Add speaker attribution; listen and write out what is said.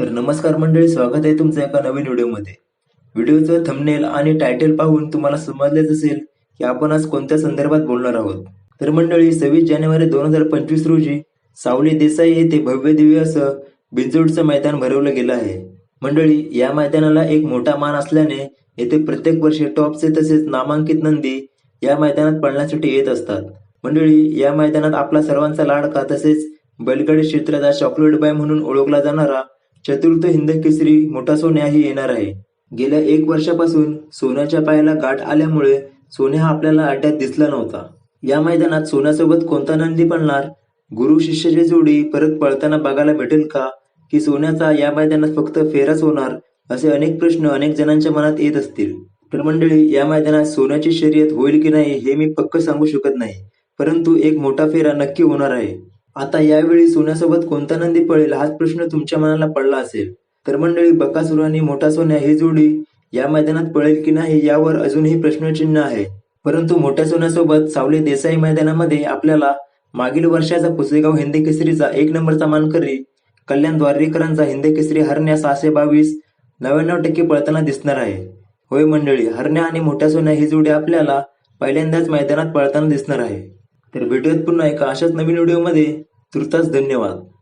Speaker 1: तर नमस्कार मंडळी स्वागत आहे तुमचं एका नवीन व्हिडिओमध्ये. व्हिडिओचं थंबनेल आणि टायटल पाहून तुम्हाला समजलेच असेल की आपण आज कोणत्या संदर्भात बोलणार आहोत. तर मंडळी सव्वीस जानेवारी दोन हजार पंचवीस रोजी सावली देसाई येथे भव्य दिव्य असं बिंजोडचं मैदान भरवलं गेलं आहे. मंडळी या मैदानाला एक मोठा मान असल्याने येथे प्रत्येक वर्षी टॉपचे तसेच नामांकित नंदी या मैदानात पळण्यासाठी येत असतात. मंडळी या मैदानात आपला सर्वांचा लाडका तसेच बैलगाडी क्षेत्राचा चॉकलेट बाय म्हणून ओळखला जाणारा चतुर्थ हिंद केसरी मोठा सोन्याही येणार आहे. गेल्या एक वर्षापासून सोन्याच्या पायाला गाठ आल्यामुळे सोन्या हा आपल्याला अड्ड्यात दिसला नव्हता. या मैदानात सोन्यासोबत कोणता नंदी पळणार गुरु शिष्याची जोडी परत पळताना बघायला भेटेल का? की सोन्याचा या मैदानात फक्त फेराच होणार असे अनेक प्रश्न अनेक जणांच्या मनात येत असतील. तर मंडळी या मैदानात सोन्याची शर्यत होईल की नाही हे मी पक्क सांगू शकत नाही. परंतु एक मोठा फेरा नक्की होणार आहे. आता यावेळी सोन्यासोबत कोणता नंदी पळेल हाच प्रश्न तुमच्या मनाला पडला असेल. तर मंडळी बकासुर आणि मोठा सोन्या ही जोडी या मैदानात पळेल की नाही यावर अजूनही प्रश्नचिन्ह आहे. परंतु मोठ्या सोन्यासोबत सावली देसाई मैदानामध्ये आपल्याला मागील वर्षाचा पुसेगाव हिंदी केसरीचा एक नंबरचा मानकरी कल्याण द्वारेकरांचा हिंदी केसरी हरण्या सहाशे बावीस नव्याण्णव टक्के पळताना दिसणार आहे. होय मंडळी हरण्या आणि मोठ्या सोन्या ही जोडी आपल्याला पहिल्यांदाच मैदानात पळताना दिसणार आहे. तर भेटूयात पुन्हा एका अशाच नवीन व्हिडिओमध्ये. तूर्तास धन्यवाद.